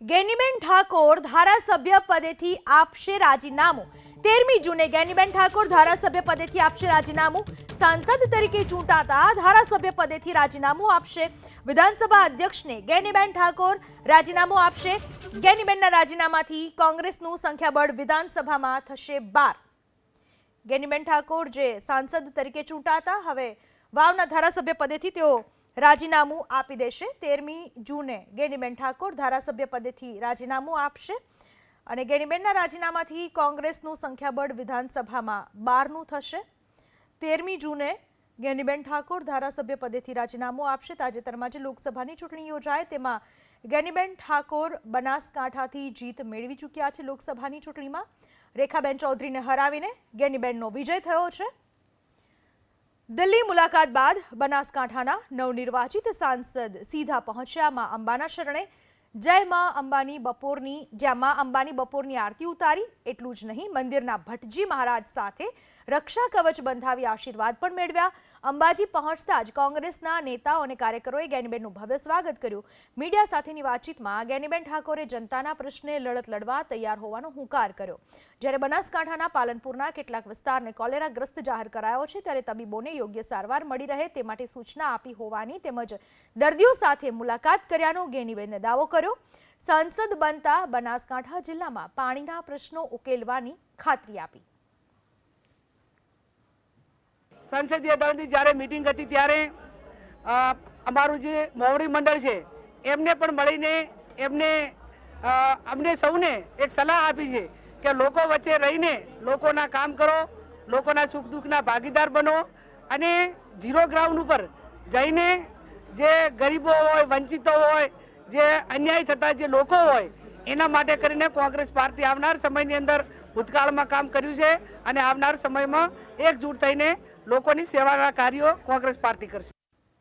ગેનીબેન ઠાકોર ધારાસભ્ય પદેથી આપશે રાજીનામું. તેરમી જૂને ગેનીબેન ઠાકોર ધારાસભ્ય પદેથી આપશે રાજીનામું. સાંસદ તરીકે ચૂંટાતા ધારાસભ્ય પદેથી રાજીનામું આપશે. વિધાનસભા અધ્યક્ષને ગેનીબેન ઠાકોર રાજીનામું આપશે. ગેનીબેનના રાજીનામાથી કોંગ્રેસનું સંખ્યાબળ વિધાનસભામાં થશે બાર. ગેનીબેન ઠાકોર જે સાંસદ તરીકે ચૂંટાતા, હવે વાવના ધારાસભ્ય પદેથી તેઓ રાજીનામું આપી દેશે. તેરમી જૂને ગેનીબેન ઠાકોર ધારાસભ્ય પદેથી રાજીનામું આપશે અને ગેનીબેનના રાજીનામાથી કોંગ્રેસનું સંખ્યાબળ વિધાનસભામાં બારનું થશે. તેરમી જૂને ગેનીબેન ઠાકોર ધારાસભ્ય પદેથી રાજીનામું આપશે. તાજેતરમાં જે લોકસભાની ચૂંટણી યોજાય. તેમાં ગેનીબેન ઠાકોર બનાસકાંઠાથી જીત મેળવી ચૂક્યા છે લોકસભાની ચૂંટણીમાં. રેખાબેન ચૌધરીને હરાવીને ગેનીબેનનો વિજય થયો છે. દિલ્હી મુલાકાત બાદ બનાસકાંઠાના નવનિર્વાચિત સાંસદ સીધા પહોંચ્યામાં અંબાના શરણે જય માં અંબાની બપોરની, જ્યાં માં અંબાની બપોરની આરતી ઉતારી, એટલું જ નહીં, મંદિરના ભટ્ટજી મહારાજ સાથે રક્ષા કવચ બંધાવી આશીર્વાદ પણ મેળવ્યા. અંબાજી પહોંચતા જ કોંગ્રેસના નેતાઓ અને કાર્યકરોએ ગેનીબેનનું ભવ્ય સ્વાગત કર્યું. મીડિયા સાથેની વાતચીતમાં ગેનીબેન ઠાકોરે જનતાના પ્રશ્ને લડત લડવા તૈયાર હોવાનો હુંકાર કર્યો. જ્યારે બનાસકાંઠાના પાલનપુરના કેટલાક વિસ્તારને કોલેરાગ્રસ્ત જાહેર કરાયો છે, ત્યારે તબીબોને યોગ્ય સારવાર મળી રહે તે માટે સૂચના આપી હોવાની તેમજ દર્દીઓ સાથે મુલાકાત કર્યાનો ગેનીબેને દાવો કર્યો. સાંસદ બનતા બનાસકાંઠા જિલ્લામાં પાણીના પ્રશ્નો ઉકેલવાની ખાતરી આપી. સંસદીય દળની જ્યારે મિટિંગ હતી ત્યારે અમારું જે મોવડી મંડળ છે, એમને પણ મળીને એમને અમને સૌને એક સલાહ આપી છે કે લોકો વચ્ચે રહીને લોકોના કામ કરો, લોકોના સુખ દુઃખના ભાગીદાર બનો અને ઝીરો ગ્રાઉન્ડ ઉપર જઈને જે ગરીબો હોય, વંચિતો હોય જે અન્યાય થતા જે લોકો હોય, એના માટે કરીને કોંગ્રેસ પાર્ટી આવનાર સમયની અંદર ભૂતકાળમાં કામ કર્યું છે અને આવનાર સમયમાં એકજૂટ થઈને લોકોની સેવાના કાર્યો કોંગ્રેસ પાર્ટી કરશે.